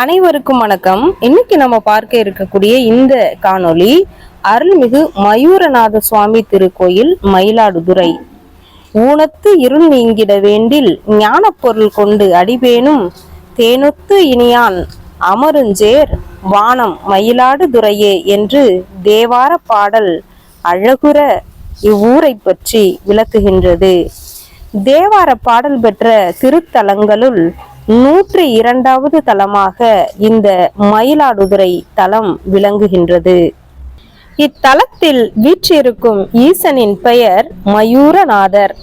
அனைவருக்கும் வணக்கம். இன்னைக்கு நம்ம பார்க்க இருக்கக்கூடிய இந்த காணொளி அருள்மிகு மயூரநாத சுவாமி திருக்கோயில் மயிலாடுதுறை. ஊனத்து இருள் நீங்கிட வேண்டில் ஞான பொருள் கொண்டு அடிபேனும் தேனொத்து இனியான் அமருஞ்சேர் வானம் மயிலாடுதுறையே என்று தேவார பாடல் அழகுற இவ்வூரை பற்றி விளக்குகின்றது. தேவார பாடல் பெற்ற திருத்தலங்களுள் நூற்றி இரண்டாவது தலமாக இந்த மயிலாடுதுறை தலம் விளங்குகின்றது. இத்தலத்தில் வீற்றிருக்கும் ஈசனின் பெயர் மயூரநாதர்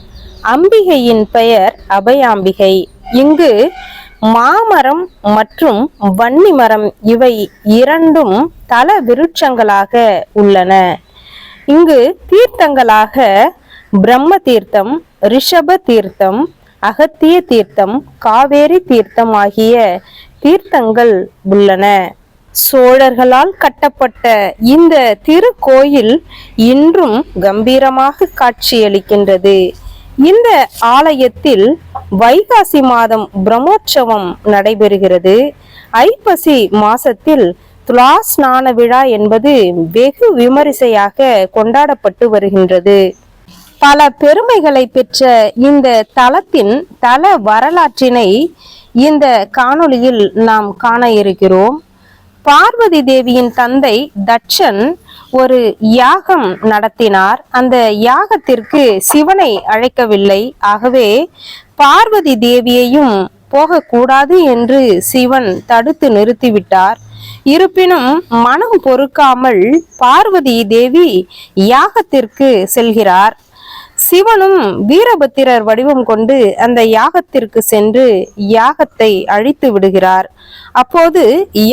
அம்பிகையின் பெயர் அபயாம்பிகை. இங்கு மாமரம் மற்றும் வன்னிமரம் இவை இரண்டும் தல விருட்சங்களாக உள்ளன. இங்கு தீர்த்தங்களாக பிரம்ம தீர்த்தம் ரிஷப தீர்த்தம் அகத்திய தீர்த்தம் காவேரி தீர்த்தம் ஆகிய தீர்த்தங்கள் உள்ளன. சோழர்களால் கட்டப்பட்ட இந்த திருக்கோயில் இன்றும் கம்பீரமாக காட்சியளிக்கின்றது. இந்த ஆலயத்தில் வைகாசி மாதம் பிரம்மோற்சவம் நடைபெறுகிறது. ஐப்பசி மாசத்தில் துலா ஸ்நான விழா என்பது வெகு விமரிசையாக கொண்டாடப்பட்டு வருகின்றது. பல பெருமைகளை பெற்ற இந்த தலத்தின் தல வரலாற்றினை இந்த காணொளியில் நாம் காண இருக்கிறோம். பார்வதி தேவியின் தந்தை தட்சன் ஒரு யாகம் நடத்தினார். அந்த யாகத்திற்கு சிவனை அழைக்கவில்லை. ஆகவே பார்வதி தேவியையும் போகக்கூடாது என்று சிவன் தடுத்து நிறுத்திவிட்டார். இருப்பினும் மனம் பொறுக்காமல் பார்வதி தேவி யாகத்திற்கு செல்கிறார். சிவனும் வீரபத்திரர் வடிவம் கொண்டு அந்த யாகத்திற்கு சென்று யாகத்தை அழித்து விடுகிறார். அப்போது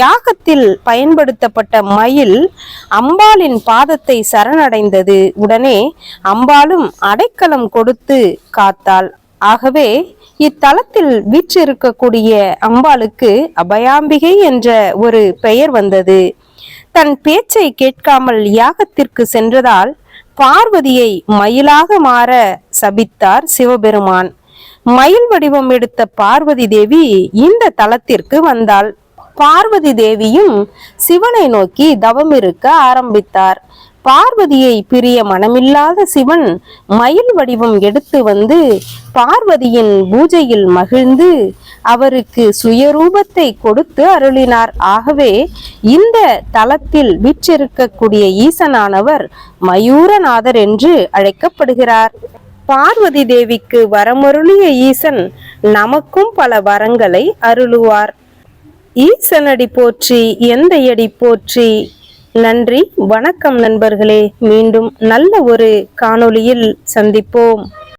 யாகத்தில் பயன்படுத்தப்பட்ட மயில் அம்பாளின் பாதத்தை சரணடைந்தது. உடனே அம்பாளும் அடைக்கலம் கொடுத்து காத்தாள். ஆகவே இத்தலத்தில் வீற்றிருக்கக்கூடிய அம்பாளுக்கு அபயாம்பிகை என்ற ஒரு பெயர் வந்தது. தன் பேச்சை கேட்காமல் யாகத்திற்கு சென்றதால் பார்வதியை மயிலாக மாற சபித்தார் சிவபெருமான். மயில் வடிவம் எடுத்த பார்வதி தேவி இந்த தலத்திற்கு வந்தாள். பார்வதி தேவியும் சிவனை நோக்கி தவம் இருக்க ஆரம்பித்தார். பார்வதியை பிரிய மனமில்லாத சிவன் மயில் வடிவம் எடுத்து வந்து பார்வதியின் பூஜையில் மகிழ்ந்து அவருக்கு சுயரூபத்தை கொடுத்து அருளினார். ஆகவே இந்த தலத்தில் வீற்றிருக்கக்கூடிய ஈசனானவர் மயூரநாதர் என்று அழைக்கப்படுகிறார். பார்வதி தேவிக்கு வரமருளிய ஈசன் நமக்கும் பல வரங்களை அருளுவார். ஈசனடி போற்றி எந்தையடி போற்றி. நன்றி வணக்கம் நண்பர்களே. மீண்டும் நல்ல ஒரு காணொளியில் சந்திப்போம்.